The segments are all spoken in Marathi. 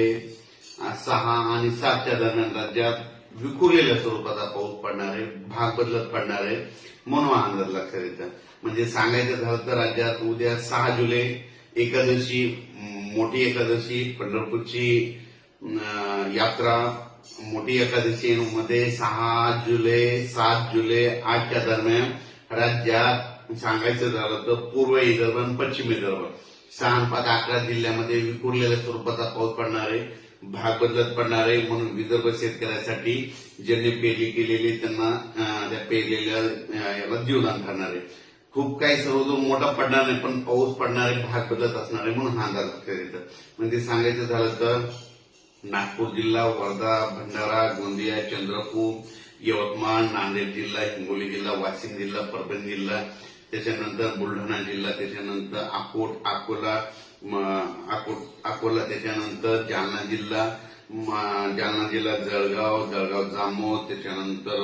जुलै सहा आणि सातच्या दरम्यान राज्यात विखुरलेल्या स्वरूपाचा पाऊस पडणार आहे भाग बदलत पडणार आहे म्हणून अंदाज लक्षात येतं म्हणजे सांगायचं झालं तर राज्यात उद्या सहा जुलै एकादशी मोठी एकादशी पंढरपूरची यात्रा मोठी एकादशी मध्ये सहा जुलै सात जुलै आठच्या दरम्यान राज्यात सांगायचं झालं तर पूर्व विदर्भ आणि पश्चिम विदर्भ. सहा पाच अकरा जिल्ह्यामध्ये विखुरलेल्या स्वरूपाचा पाऊस पडणार आहे. भाग बदलत पडणार आहे. म्हणून विदर्भ शेतकऱ्यासाठी ज्यांनी पेरणी केलेली त्यांना त्या पेरलेल्या याला जीवदान ठरणार आहे. खूप काही सर्वदूर मोठा पडणार नाही पण पाऊस पडणार आहे भाग बदलत असणार आहे म्हणून हा अंदाज लक्षात येतं. म्हणजे सांगायचं झालं तर नागपूर जिल्हा वर्धा भंडारा गोंदिया चंद्रपूर यवतमाळ नांदेड जिल्हा हिंगोली जिल्हा वाशिम जिल्हा परभणी जिल्हा त्याच्यानंतर बुलढाणा जिल्हा त्याच्यानंतर अकोट अकोला म, अकोट अकोला त्याच्यानंतर जालना जिल्हा जालना जिल्हा जळगाव जळगाव जामोद त्याच्यानंतर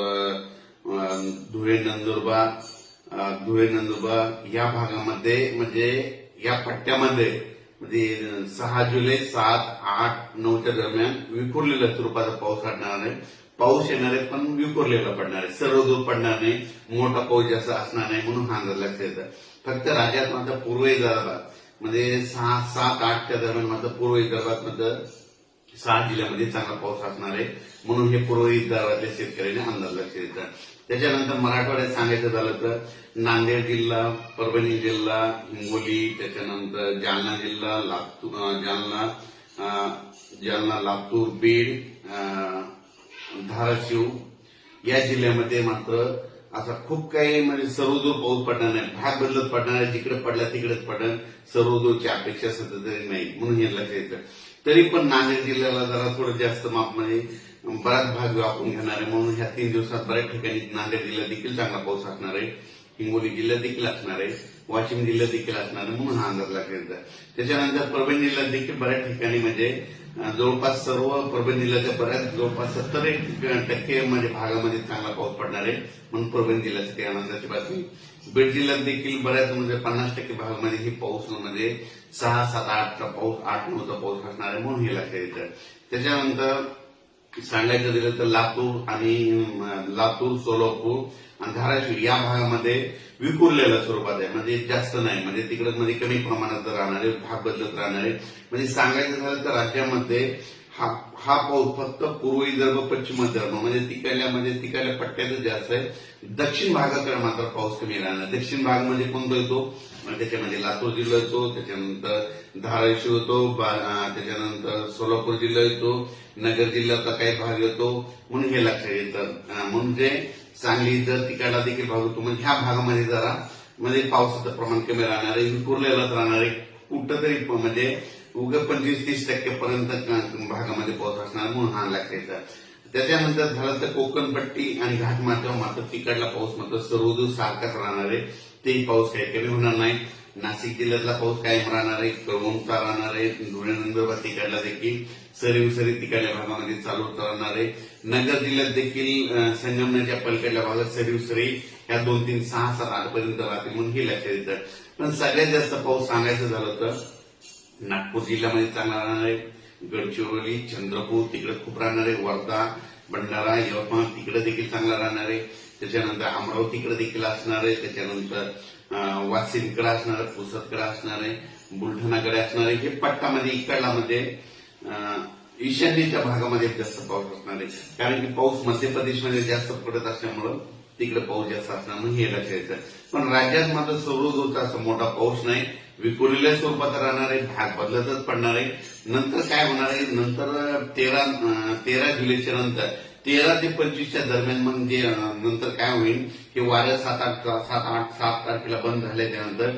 धुळे नंदुरबार धुळे नंदुरबार या भागामध्ये म्हणजे या पट्ट्यामध्ये म्हणजे सहा जुलै सात आठ नऊच्या दरम्यान विखुरलेल्या स्वरूपाचा पाऊस पडणार आहे. पाऊस येणार आहे पण विखुरलेला पडणार आहे. सर्व दूर पडणार नाही मोठा पाऊस जास्त असणार नाही म्हणून हा अंदाज लक्षात येतं. फक्त राज्यात मात्र पूर्व विदर्भात म्हणजे सहा सात आठच्या दरम्यान मात्र पूर्व विदर्भात मात्र सहा जिल्ह्यामध्ये चांगला पाऊस असणार आहे. म्हणून हे पूर्व विदर्भातल्या शेतकऱ्यांनी अंदाज लक्षात येतात त्याच्यानंतर मराठवाड्यात सांगायचं झालं तर नांदेड जिल्हा परभणी जिल्हा हिंगोली त्याच्यानंतर जालना जिल्हा लातूर जालना जालना लातूर बीड धाराशिव या जिल्ह्यामध्ये मात्र असा खूप काही म्हणजे सर्वदूर पाऊस पडणार नाही. भाग बदलत पडणार आहे जिकडे पडला तिकडेच पडणार सर्वदूरची अपेक्षा सध्या तरी नाही. म्हणून हे लक्षात येतं. तरी पण नांदेड जिल्ह्याला जरा थोडं जास्त माप म्हणजे बराच भाग व्यापून घेणार आहे. म्हणून ह्या तीन दिवसात बऱ्याच ठिकाणी नांदेड जिल्ह्यात देखील चांगला पाऊस असणार आहे. हिंगोली जिल्ह्यात देखील असणार आहे. वाशिम जिल्ह्यात देखील असणार आहे. म्हणून हा अंदाज लागला त्याच्यानंतर परभणी जिल्ह्यात देखील बऱ्याच ठिकाणी म्हणजे जवळपास सर्व परभणी जिल्ह्याच्या बऱ्याच जवळपास सत्तर एक टक्के म्हणजे भागामध्ये चांगला पाऊस पडणार आहे म्हणून परभणी जिल्ह्यासाठी आनंदाची बातमी. बीड जिल्ह्यात देखील बऱ्याच म्हणजे पन्नास टक्के भागामध्ये ही पाऊस म्हणजे सहा सात आठचा पाऊस आठ नऊचा पाऊस असणार आहे म्हणून हे लक्षात येतं. त्याच्यानंतर सांगायचं दिलं तर लातूर आणि लातूर सोलापूर आणि धाराशिव या भागामध्ये विखुरलेल्या स्वरूपात आहे. म्हणजे जास्त नाही. म्हणजे तिकडे मध्ये कमी प्रमाणात राहणारे भाग बदलत राहणारे म्हणजे सांगायचं झालं तर राज्यामध्ये हा हा पाऊस फक्त पूर्व विदर्भ पश्चिम विदर्भ म्हणजे तिकडल्या म्हणजे तिकडल्या पट्ट्यातच जास्त आहे. दक्षिण भागाकडे मात्र पाऊस कमी राहणार दक्षिण भाग म्हणजे कोणता येतो? म्हणजे त्याच्यामध्ये लातूर जिल्हा येतो त्याच्यानंतर धाराशिव येतो बा- त्याच्यानंतर सोलापूर जिल्हा येतो नगर जिल्ह्याचा काही भाग येतो. म्हणून हे लक्षात येतं. म्हणजे सांगली जर तिकडला देखील भाग होतो म्हणजे ह्या भागामध्ये जरा म्हणजे पावसाचं प्रमाण कमी राहणार आहे विखुरलेलंच राहणार आहे. कुठंतरी म्हणजे उग पंचवीस तीस टक्केपर्यंत भागामध्ये पाऊस असणार म्हणून हा लागते त्याच्यानंतर झालं तर कोकणपट्टी आणि घाट मात्र तिकडला पाऊस मात्र सर्वदूर सारखाच राहणार आहे. तेही पाऊस काही कमी होणार नाही. नाशिक जिल्ह्यातला पाऊस कायम राहणार आहे. कळवणचा राहणार आहे. धुळे नंदुरबार तिकडला देखील सरीवसरी सरी तिकडल्या भागामध्ये चालू राहणार आहे नगर जिल्ह्यात देखील संगमनेरच्या पलीकडल्या भागात सरी सरी ह्या दोन तीन सहा सात आठ पर्यंत म्हणून हे लक्षात येतं. पण सगळ्यात जास्त पाऊस सांगायचं झालं तर नागपूर जिल्ह्यामध्ये चांगला राहणार आहे. गडचिरोली चंद्रपूर तिकडे खूप राहणार आहे. वर्धा भंडारा यवतमाळ तिकडे देखील चांगला राहणार आहे. त्याच्यानंतर अमरावतीकडे देखील असणार आहे. त्याच्यानंतर अं, वाशिमकडे असणार आहे. पुसदकडे असणार आहे. बुलढाणाकडे असणार आहे. हे पट्टामध्ये इकडलामध्ये अं, ईशान्येच्या भागामध्ये जास्त पाऊस असणार आहे. कारण की पाऊस मध्य प्रदेशमध्ये जास्त पडत असल्यामुळं तिकडे पाऊस जास्त असणार म्हणून हे लक्षात येतं पण राज्यात मात्र सर्वदूरचा असा मोठा पाऊस नाही. विखुरलेल्या स्वरूपात राहणार आहे. भाग बदलतच पडणार आहे. नंतर काय होणार आहे? नंतर तेरा तेरा जुलैच्या नंतर तेरा ते पंचवीसच्या दरम्यान म्हणजे नंतर काय होईल? की वाऱ्या सात आठ सात आठ सात तारखेला बंद झाल्याच्यानंतर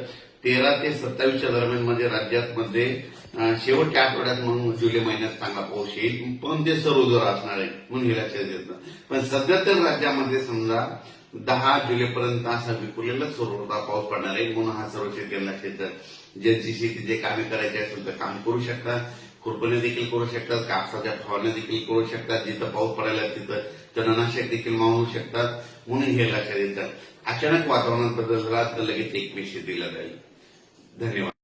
तेरा ते सत्तावीसच्या दरम्यान म्हणजे राज्यात मध्ये शेवटच्या आठवड्यात म्हणून जुलै महिन्यात चांगला पाऊस येईल. पण ते सर्वदूर असणार आहे म्हणून हे लक्षात येतं. पण सध्या तर राज्यामध्ये समजा दहा जुलैपर्यंत असा विपुलेला सर्वदा पाऊस पडणार आहे म्हणून हा सर्व शेतकऱ्यांना लक्षात ज्यांची शेती जे कामे करायचे असेल तर काम करू शकतात. खुरपणे देखील करू शकतात. कापसाच्या फवारण्या देखील करू शकतात. जिथं पाऊस पडायला तिथं तणनाशक देखील मावू शकतात. म्हणून हे लक्षात येतात अचानक वातावरणात बदल झाला तर लगेच एक शेतीला जाईल. derribar.